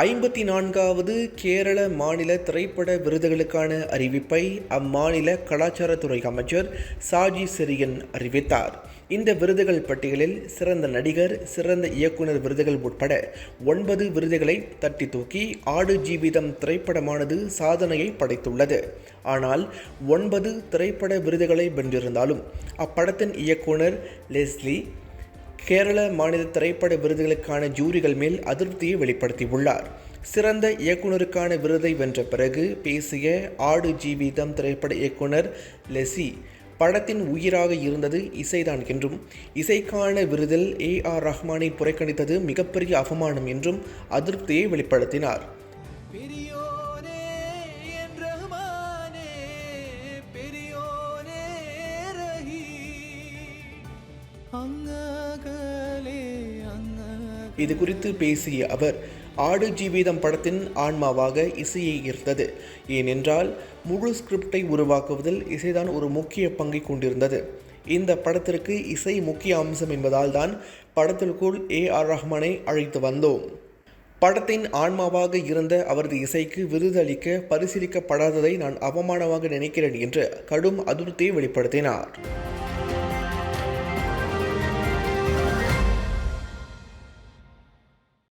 ஐம்பத்தி நான்காவது கேரள மாநில திரைப்பட விருதுகளுக்கான அறிவிப்பை அம்மாநில கலாச்சாரத்துறை அமைச்சர் சாஜி செரியன் அறிவித்தார். இந்த விருதுகள் பட்டியலில் சிறந்த நடிகர் சிறந்த இயக்குனர் விருதுகள் உட்பட ஒன்பது விருதுகளை தட்டி தூக்கி ஆடு ஜீவிதம் திரைப்படமானது சாதனையை படைத்துள்ளது. ஆனால் ஒன்பது திரைப்பட விருதுகளை வென்றிருந்தாலும் அப்படத்தின் இயக்குனர் லெஸ்லி கேரள மாநில திரைப்பட விருதுகளுக்கான ஜூரிகள் மேல் அதிருப்தியை வெளிப்படுத்தியுள்ளார். சிறந்த இயக்குனருக்கான விருதை வென்ற பிறகு பேசிய ஆடு ஜீவிதம் திரைப்பட இயக்குனர் லெசி படத்தின் உயிராக இருந்தது இசைதான் என்றும் இசைக்கான விருதில் ஏ. ஆர். ரஹ்மானை புறக்கணித்தது மிகப்பெரிய அவமானம் என்றும் அதிருப்தியை வெளிப்படுத்தினார். பெரியோனே இது குறித்து பேசிய அவர் ஆடு ஜீவிதம் படத்தின் ஆன்மாவாக இசையை ஈர்த்தது. ஏனென்றால் முழு ஸ்கிரிப்டை உருவாக்குவதில் இசைதான் ஒரு முக்கிய பங்கை கொண்டிருந்தது. இந்த படத்திற்கு இசை முக்கிய அம்சம் என்பதால் தான் படத்திற்குள் ஏ. ஆர். ரஹ்மானை அழைத்து வந்தோம். படத்தின் ஆன்மாவாக இருந்த அவரது இசைக்கு விருது அளிக்க பரிசீலிக்கப்படாததை நான் அவமானமாக நினைக்கிறேன் என்று கடும் அதிருப்தியை வெளிப்படுத்தினார்.